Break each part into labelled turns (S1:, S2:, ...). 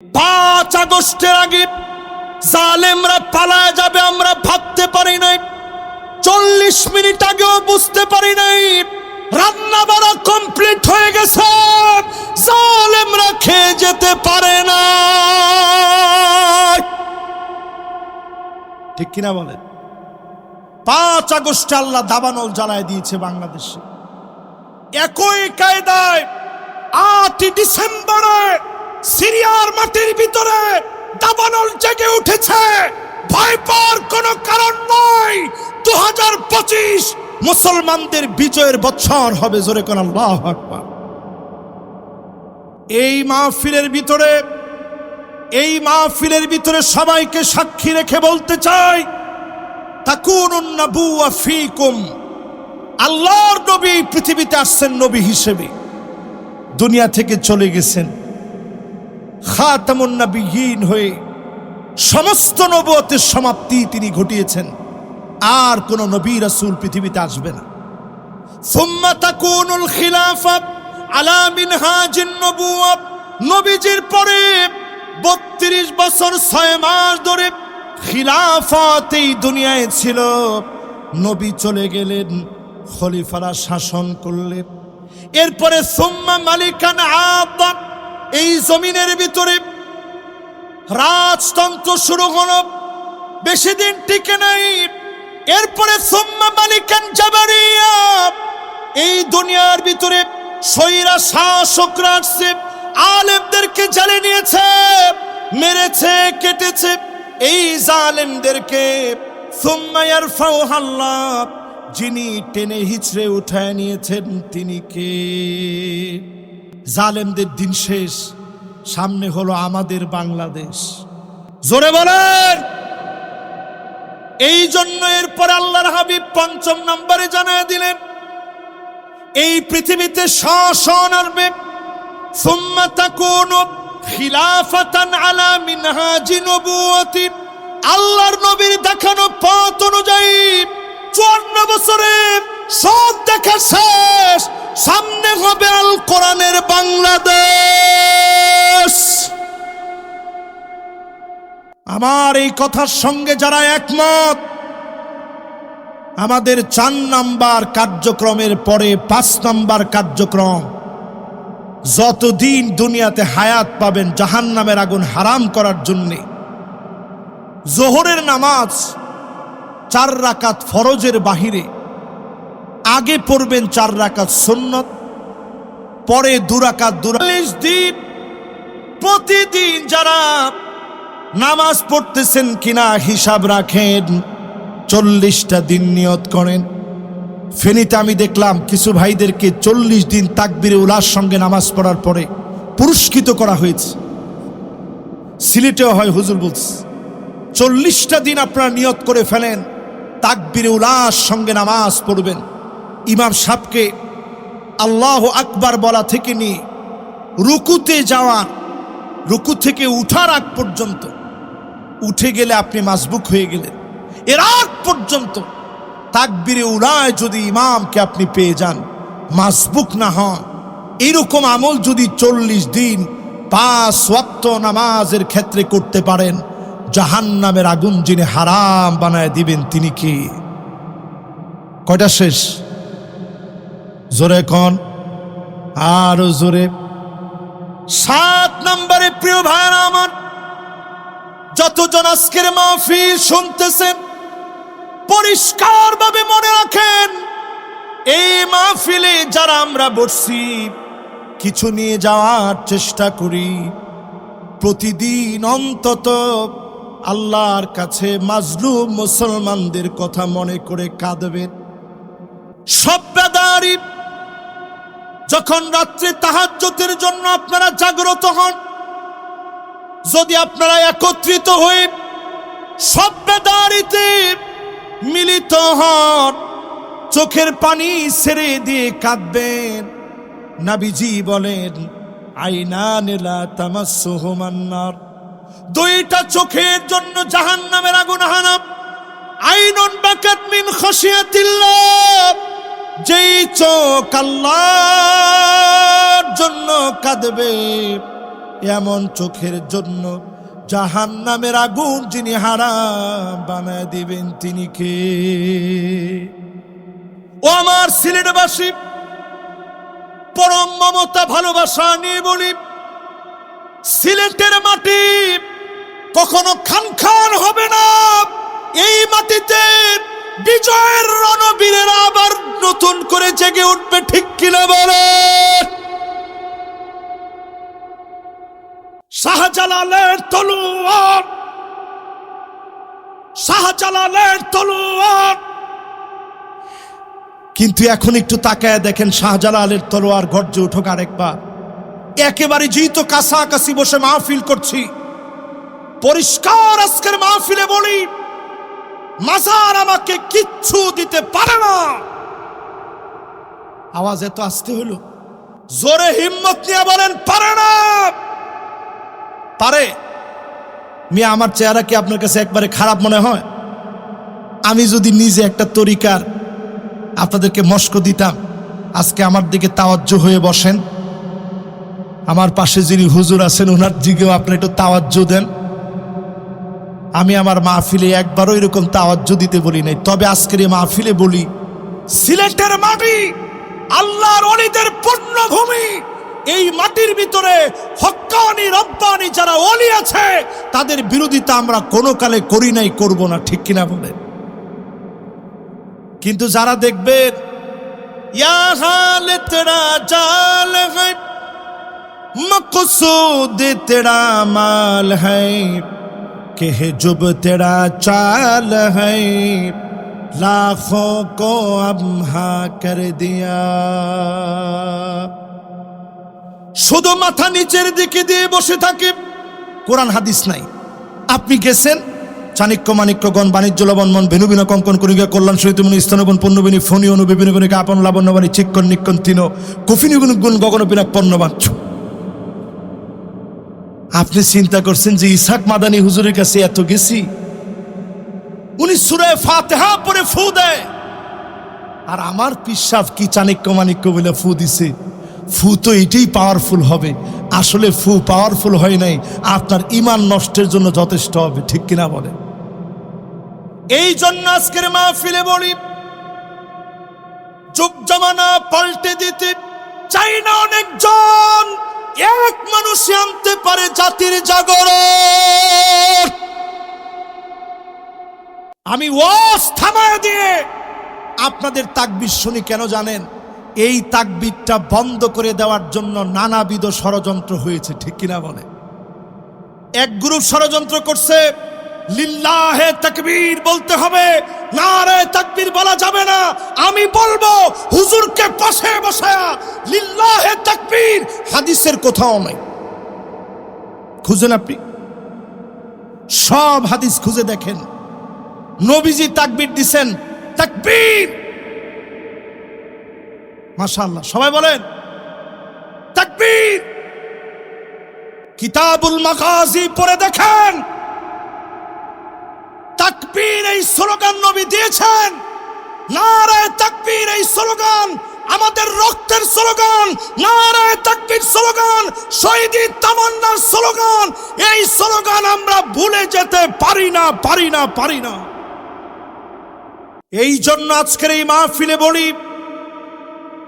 S1: পাঁচ আগস্টের আগে জালেমরা পালায় যাবে, আমরা ভাবতে পারি নাই। চল্লিশ মিনিট আগেও বুঝতে পারি নাই। রান্না বাড়া কমপ্লিট হয়ে গেছে, জালেমরা খেয়ে যেতে পারে না। ঠিক কিনা বলেন? পাঁচ আগস্টে আল্লাহ দাবানল জ্বালায় দিয়েছে বাংলাদেশে। একই কায়দায় আটই ডিসেম্বরে সিরিয়ার মাটির ভিতরে দাবানল জেগে উঠেছে। ভয় পাওয়ার কোনো কারণ নাই। দু মুসলমানদের বিজয়ের বছর হবে, জোরে কোন এই মাহফিলের ভিতরে, এই মাহফিলের ভিতরে সবাইকে সাক্ষী রেখে বলতে চাই আল্লাহর নবী পৃথিবীতে আসছেন নবী হিসেবে। দুনিয়া থেকে চলে গেছেন। খাতামুন নবীন হয়ে সমস্ত নবতের সমাপ্তি তিনি ঘটিয়েছেন। আর কোন নবী রাসূল পৃথিবীতে আসবে না। পরে 32 বছর 6 মাস ধরে দুনিয়ায় ছিল। নবী চলে গেলেন, খলিফারা শাসন করলেন। এরপরে সোম্মা মালিকান আদম এই জমিনের ভিতরে রাজতন্ত্র শুরু হলো। বেশি দিন টিকে নাই। এরপরে সুম্মা মালিকান জাবারিয়া। এই দুনিয়ার ভিতরে সৈরা শাসকরা আসছে, আলেমদেরকে জ্বালে নিয়েছে, মেরেছে, কেটেছে। এই জালেমদেরকে সুম্মা ইয়ারফাউহা আল্লাহ যিনি টেনে হিচড়ে উঠায় নিয়েছেন, তিনি কে? জালেমদের দিন শেষ, সামনে হলো আমাদের বাংলাদেশ। জোরে বলেন! এই জন্য এরপর আল্লাহর হাবিব পঞ্চম নম্বরে জানায় দিলেন, এই পৃথিবীতে আল্লাহর নবীর দেখানো পথ অনুযায়ী চুয়ান্ন বছরে সব দেখা শেষ। সামনে হবে আল কোরআনের বাংলাদেশ। আমার এই কথার সঙ্গে যারা একমত, আমাদের চার নাম্বার কার্যক্রমের পরে পাঁচ নাম্বার কার্যক্রম, যতদিন দুনিয়াতে হায়াত পাবেন জাহান নামের আগুন হারাম করার জন্যে। জোহরের নামাজ চার রাকাত ফরজের বাহিরে আগে পড়বেন চার রাকাত সুন্নত, পরে দুরাকাত দুরাল্লিশ দিন প্রতিদিন যারা নামাজ পড়তেছেন কিনা হিসাব রাখেন, চল্লিশটা দিন নিয়ত করেন। ফেনীতে আমি দেখলাম কিছু ভাইদেরকে চল্লিশ দিন তাকবিরে উলার সঙ্গে নামাজ পড়ার পরে পুরস্কৃত করা হয়েছে। সিলেটেও হয়, হুজুর বলছে, চল্লিশটা দিন আপনারা নিয়ত করে ফেলেন, তাকবিরে উলার সঙ্গে নামাজ পড়বেন। ইমাম সাহকে আল্লাহ আকবার বলা থেকে নিয়ে রুকুতে যাওয়া, রুকু থেকে উঠার আগ পর্যন্ত, উঠে গেলে আপনি মাসবুক হয়ে গেলেন। এর আগ পর্যন্ত তাকবিরে উড়ায় যদি ইমামকে আপনি পেয়ে যান, মাসবুক না হন। এইরকম আমল যদি চল্লিশ দিন পাঁচ ওয়াক্ত নামাজের ক্ষেত্রে করতে পারেন, জাহান্নামের আগুন যিনি হারাম বানায় দিবেন তিনি কি? কয়টা শেষ? জোরে কন। আরও জোরে। সাত নম্বরে প্রিয় ভাইরা আমার, যতজন আজকের মাহফিল শুনতেছেন পরিষ্কার ভাবে মনে রাখেন, এই মাহফিলে যারা আমরা বসছি, কিছু নিয়ে যাওয়ার চেষ্টা করি। প্রতিদিন অন্তত আল্লাহর কাছে মাজলুম মুসলমানদের কথা মনে করে কাঁদবেন। সভ্যদারি যখন রাত্রে তাহাজ্জতের জন্য আপনারা জাগ্রত হন, যদি আপনারা একত্রিত হয়ে সভ্যদারিতে মিলিত হন, চোখের পানি ছেড়ে দিয়ে কাঁদবেন। নাবিজি বলেন আইনা নেলা তামাসুহমান্নার দুইটা চোখের জন্য জাহান নামের আগুন হানাম। আইনন বাকাত মিন খসিয়াতিল্লাহ যেই চোখ আল্লাহর জন্য কাঁদবে, এমন চোখের জন্য জাহান নামের আগুন যিনি হারাম বানায় দিবেন তিনি কে? ও আমার সিলেটবাসী, পরম মমতা ভালোবাসা নিয়ে বলি, সিলেটের মাটি কখনো খান খান হবে না। এই মাটিতে বিজয়ের রণবীরের আবার নতুন করে জেগে উঠবে, ঠিক কিনা বলে? শাহজালালের তলোয়ার, শাহজালালের কিন্তু এখন একটু তাকায় দেখেন, শাহজালালের তলোয়ার গর্জে উঠুক আরেকবার। একেবারে যেই তো কাছাকাছি বসে মাহফিল করছি। পরিষ্কার আজকের মাহফিলে বলি মাজার আমাকে কিচ্ছু দিতে পারে না। আওয়াজ এত আসতে হলো। জোরে হিম্মত নিয়ে বলেন, পারে না। পারে। মিয়া, আমার চেহারা কি আপনার কাছে একবারে খারাপ মনে হয়? আমি যদি নিজে একটা তরিকার আপনাদেরকে মস্ক দিতাম, আজকে আমার দিকে তাওয়াজ্জ হয়ে বসেন। আমার পাশে যিনি হুজুর আছেন ওনার দিকেও আপনি একটু তাওয়াজ্জ দেন। আমি আমার মাহফিলে একবারও এরকম তাওয়াজ্জ দিতে বলি নাই। তবে আজকের এই মাহফিলে বলি, সিলেটের মাটি, আল্লাহর অলিদের পূর্ণভূমি, এই মাটির ভিতরে হক্কানি রব্বানি যারা অলি আছে, তাদের বিরোধিতা আমরা কোনো কালে করি নাই, করব না, ঠিক কিনা বলে কিন্তু যারা ইয়া হাল তেরা জাল है कि जुब तेरा चाल है लाखों को अब हाँ कर दिया শুধু মাথা নিচের দিকে দিয়ে বসে থাকে কোরআন হাদিস নাই আপনি গেছেন চাণক্য মাণিক্যগণ বাণিজ্য লবণ মন ভেনু বিনা কঙ্কন করিকা কল্যাণ সহিত মুনি স্তনগণ পণ্যবিনী ফণি অনু বিভিন্ন বিনিকা আপন লাবণ্যবাণী চিক্কন নিক্কন তিন কফিনি গুণ গুণ গগন বিনাক পণ্যবাঞ্চ আপনি চিন্তা করছেন যে ইসাক মাদানী হুজুরের কাছে এত গেছি? উনি সুরে ফাতেহা পরে ফু দেয়। আর আমার পিসাব কি চাণক্য মাণিক্য বলে ফু দিছে? ফু তো এটাই পাওয়ারফুল হবে। আসলে ফু পাওয়ারফুল হয় নাই। আপনার ইমান নষ্টের জন্য যথেষ্ট হবে, ঠিক কিনা বলে এই জন্য আজকের মা মাহফিলে বলি যুগ জমানা পাল্টে দিতে চাই না অনেকজন। এক মানুষই আনতে পারে জাতির জাগরণ। আমি ওয়াজ থামায় দিয়ে আপনাদের তাকবির শুনি, কেন জানেন? এই তাকবিরটা বন্ধ করে দেওয়ার জন্য নানাবিধ ষড়যন্ত্র হয়েছে, ঠিক কিনা বলে? এক গ্রুপ ষড়যন্ত্র করছে লিল্লাহে তাকবীর বলতে হবে। নারে তাকবীর বলা যাবে না। আমি বলব, হুজুরকে পাশে বসায়া লিল্লাহে তাকবীর হাদিসের কোথাও নাই। খুঁজেন আপনি? সব হাদিস খুঁজে দেখেন। নবীজি তাকবীর দিছেন, তাকবীর! মাশাআল্লাহ, সবাই বলেন, তাকবীর! কিতাবুল মাগাজি পড়ে দেখেন তাকবীর এই স্লোগান নবী দিয়েছেন। নারায় তাকবীর এই স্লোগান, আমাদের রক্তের স্লোগান, নারায় তাকবীর স্লোগান, শহীদি তামান্নার স্লোগান, এই স্লোগান আমরা ভুলে যেতে পারি না পারি না পারি না। এই জন্য আজকের এই মাহফিলে বলি,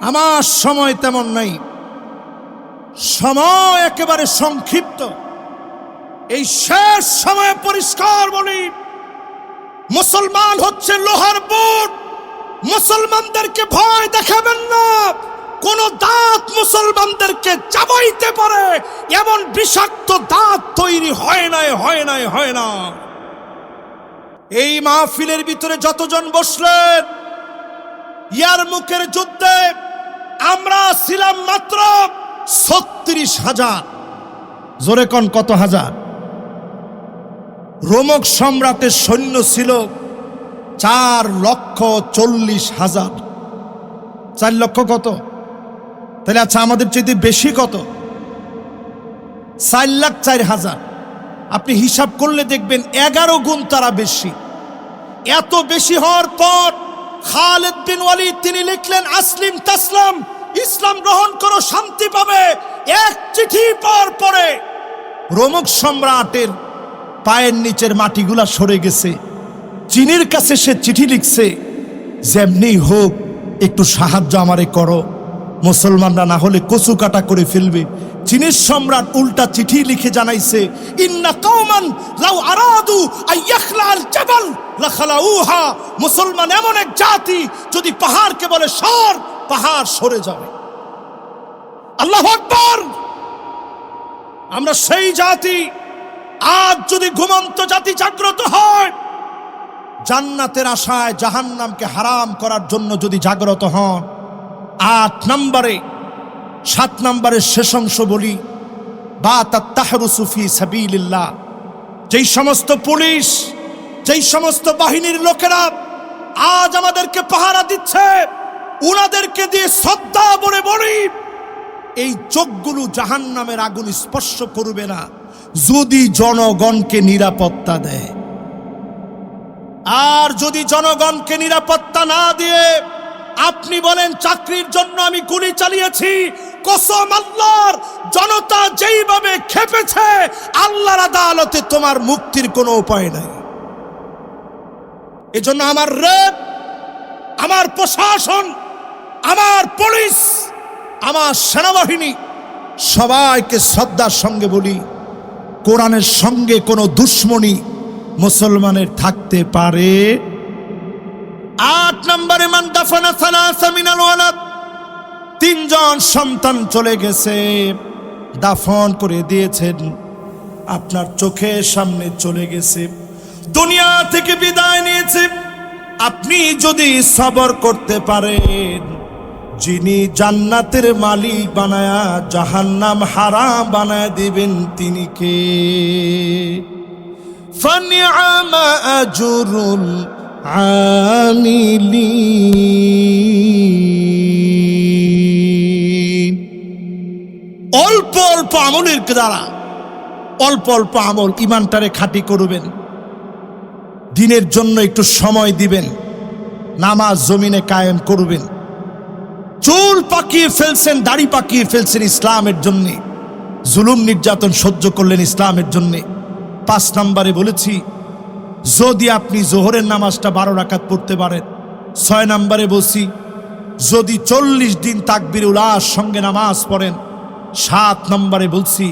S1: আমার সময় তেমন নাই। সময় একেবারে সংক্ষিপ্ত। এই শেষ সময়ে পরিষ্কার বলি মুসলমান হচ্ছে লোহার বুট। মুসলমানদেরকে ভয় দেখাবেন না। কোন দাঁত মুসলমানদেরকে চাবাইতে পারে। এমন বিষাক্ত দাঁত তৈরি হয় নাই হয় নাই, হয় না। এই মাহফিলের ভিতরে যতজন বসলেন, ইয়ার মুখের যুদ্ধে আমরা ছিলাম মাত্র ছত্রিশ হাজার। জোরে কন কত হাজার? রোমক সম্রাটের সৈন্য ছিল চার লক্ষ চল্লিশ হাজার। চার লক্ষ কত? তাহলে আচ্ছা আমাদের চাইতে বেশি কত? চার লাখ চার হাজার। আপনি হিসাব করলে দেখবেন এগারো গুণ তারা বেশি। এত বেশি হওয়ার পর খালেদ বিন ওয়ালিদ, তিনি লিখলেন, আসলিম তাসলাম, ইসলাম গ্রহণ করো, শান্তি পাবে। এক চিঠি পর পরে রোমক সম্রাটের পায়ের নিচের মাটিগুলা সরে গেছে। চীনের কাছে সে চিঠি লিখছে যেমনি হোক, একটু সাহায্য আমারে করো। মুসলমানরা না হলে কচু কাটা করে ফেলবে। চীনের সম্রাট উল্টা চিঠি লিখে জানাইছে মুসলমান এমন এক জাতি, যদি পাহাড়কে বলে সর, পাহাড় সরে যাবে। আল্লাহ আমরা সেই জাতি আজ যদি ঘুমন্ত জাতি জাগ্রত হয়, জান্নাতের আশায় জাহান্নামকে হারাম করার জন্য যদি জাগ্রত হন, আট নম্বরে, সাত নম্বরের শেষ অংশ বলি, বা তাহরু সুফি সাবিল্লাহ যেই সমস্ত পুলিশ, যেই সমস্ত বাহিনীর লোকেরা আজ আমাদেরকে পাহারা দিচ্ছে, উনাদেরকে দিয়ে শ্রদ্ধা বলে বলি, এই চোখগুলো জাহান নামের আগুন স্পর্শ করবে না। যদি জনগণকে নিরাপত্তা দেয়। আর যদি জনগণকে নিরাপত্তা না দিয়ে আপনি বলেন চাকরির জন্য আমি গুলি চালিয়েছি, কসম আল্লাহর, জনতা যেইভাবে খেপেছে, আল্লাহর আদালতে তোমার মুক্তির কোনো উপায় নাই। এজন্য আমার রেপ, আমার প্রশাসন, আমার পুলিশ, আমার সেনাবাহিনী সবাইকে শ্রদ্ধার সঙ্গে বলি কোরআনের সঙ্গে কোনো দুশ্মনী মুসলমানের থাকতে পারে? আট নম্বরে তিনজন সন্তান চলে গেছে। দাফন করে দিয়েছেন, আপনার চোখের সামনে চলে গেছে। দুনিয়া থেকে বিদায় নিয়েছে। আপনি যদি সবর করতে পারেন। যিনি জান্নাতের মালিক বানায়া জাহান্নাম হারা বানায় দিবেন, তিনি কে? জরুল আজরুল অল্প অল্প আমলের দ্বারা, অল্প অল্প আমল ইমানটারে খাটি করবেন। দিনের জন্য একটু সময় দিবেন। নামাজ জমিনে কায়েম করবেন। চুল পাকিয়ে ফেলছেন, দাড়ি পাকিয়ে ফেলছেন ইসলামের জন্যে। জুলুম নির্যাতন সহ্য করলেন ইসলামের জন্যে। পাঁচ নম্বরে বলেছি, যদি আপনি জোহরের নামাজটা বারো রাকাত পড়তে পারেন, ছয় নম্বরে বলছি, যদি চল্লিশ দিন তাকবির উলার সঙ্গে নামাজ পড়েন, সাত নম্বরে বলছি,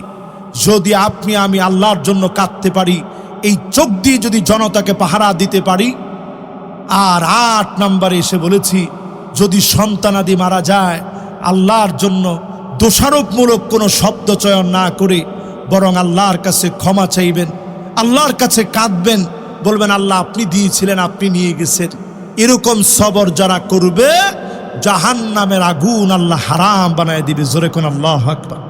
S1: যদি আপনি, আমি আল্লাহর জন্য কাঁদতে পারি, এই চোখ দিয়ে যদি জনতাকে পাহারা দিতে পারি, আর আট নম্বরে এসে বলেছি যদি সন্তানাদি মারা যায়, আল্লাহর জন্য দোষারোপমূলক কোনো শব্দ চয়ন না করে বরং আল্লাহর কাছে ক্ষমা চাইবেন, আল্লাহর কাছে কাঁদবেন, বলবেন, আল্লাহ, আপনি দিয়েছিলেন, আপনি নিয়ে গেছেন। এরকম সবর যারা করবে জাহান নামের আগুন আল্লাহ হারাম বানায় দিবে। জোরে কোন আল্লাহ আকবার।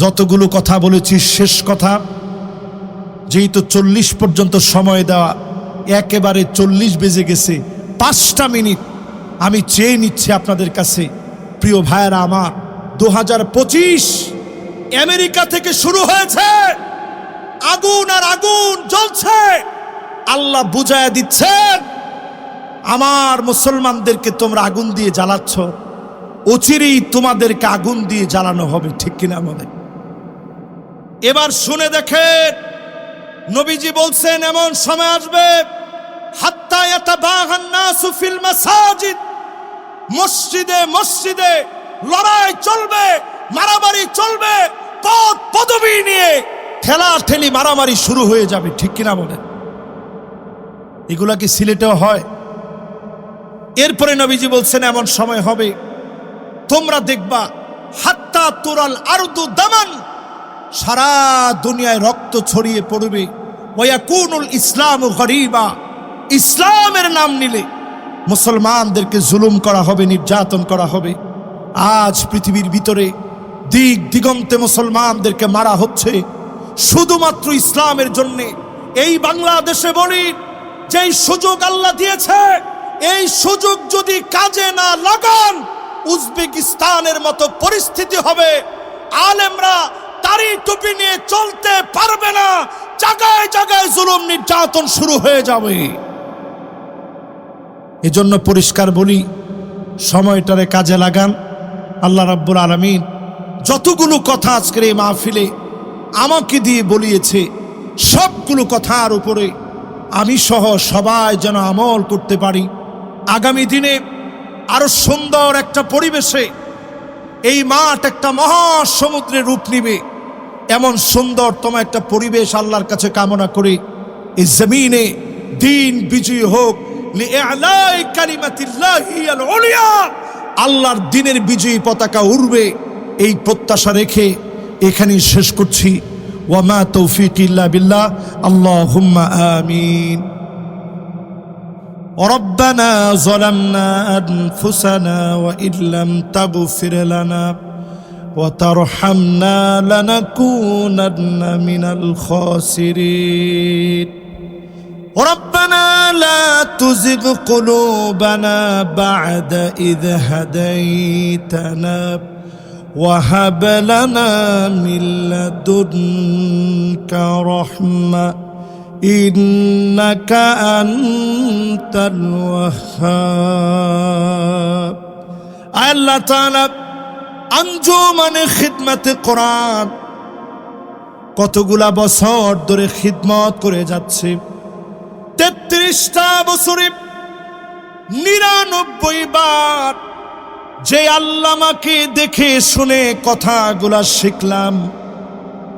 S1: যতগুলো কথা বলেছি, শেষ কথা যেহেতু চল্লিশ পর্যন্ত সময় দেওয়া, একেবারে চল্লিশ বেজে গেছে, পাঁচটা মিনিট আমি চেয়ে নিচ্ছি আপনাদের কাছে, প্রিয় ভাইয়েরা আমার দু হাজার পঁচিশ আমেরিকা থেকে শুরু হয়েছে। আগুন আর আগুন জ্বলছে। আল্লাহ বুঝায় দিচ্ছেন, আমার মুসলমানদেরকে তোমরা আগুন দিয়ে জ্বালাচ্ছ। অচিরেই তোমাদেরকে আগুন দিয়ে জ্বালানো হবে, ঠিক কিনা আমাদের এবার শুনে দেখেন, নবীজি বলছেন, এমন সময় আসবে, হাত্তা ইয়াতাবাগান বাহান্না ফিল মাসাজিদ। মসজিদে মসজিদে লড়াই চলবে, মারামারি চলবে পদ পদবি নিয়ে ঠেলা ঠেলি মারামারি শুরু হয়ে যাবে, ঠিক কিনা বলেন? এগুলা কি সিলেটেও হয়? এরপরে নবীজি বলছেন, এমন সময় হবে, তোমরা দেখবা, হাত্তা তোরাল আরদু দামান, সারা দুনিয়ায় রক্ত ছড়িয়ে পড়বে ওয়াকুনুল ইসলাম গরিবা। ইসলামের নাম নিলে মুসলমানদেরকে জুলুম করা হবে, নির্যাতন করা হবে। আজ পৃথিবীর ভিতরে দিক দিগন্তে মুসলমানদেরকে মারা হচ্ছে। শুধুমাত্র ইসলামের জন্যে এই বাংলাদেশে বলি, যেই সুযোগ আল্লাহ দিয়েছে, এই সুযোগ যদি কাজে না লাগান, উজবেকিস্তানের মতো পরিস্থিতি হবে। আলেমরা দাড়ি টুপি নিয়ে চলতে পারবে না, জায়গায় জায়গায় জুলুম, নির্যাতন শুরু হয়ে যাবে। এজন্য পরিষ্কার বলি, সময়টারে কাজে লাগান। আল্লাহ রাব্বুল আলমিন যতগুলো কথা আজকের এই মাহফিলে আমাকে দিয়ে বলিয়েছে, সবগুলো কথার উপরে আমি সহ সবাই যেন আমল করতে পারি। আগামী দিনে আরও সুন্দর একটা পরিবেশে এই মাঠ একটা মহাসমুদ্রের রূপ নিবে। এমন সুন্দরতম একটা পরিবেশ আল্লাহর কাছে কামনা করে এই জমিনে দিন বিজয়ী হোক লিইআলাই কালিমাতিল্লাহি আল উলিয়া। আল্লাহর দিনের বিজয়ী পতাকা উড়বে এই প্রত্যাশা রেখে এখানেই শেষ করছি ওয়ামা তৌফিক ইল্লা বিল্লাহ আল্লাহুম্মা আমিন ربنا ظلمنا أنفسنا وإن لم تغفر لنا وترحمنا لنكونن من الخاسرين ربنا لا تزغ قلوبنا بعد إذ هديتنا وهب لنا من لدنك رحمه إنك أنت الوهاب আল্লাহ তাআলা আঞ্জুমানে খিদমতে কোরআন কতগুলা বছর ধরে খিদমত করে যাচ্ছে তেত্রিশটা বছরে নিরানব্বই বার যে আল্লামাকে দেখে শুনে কথাগুলা শিখলাম।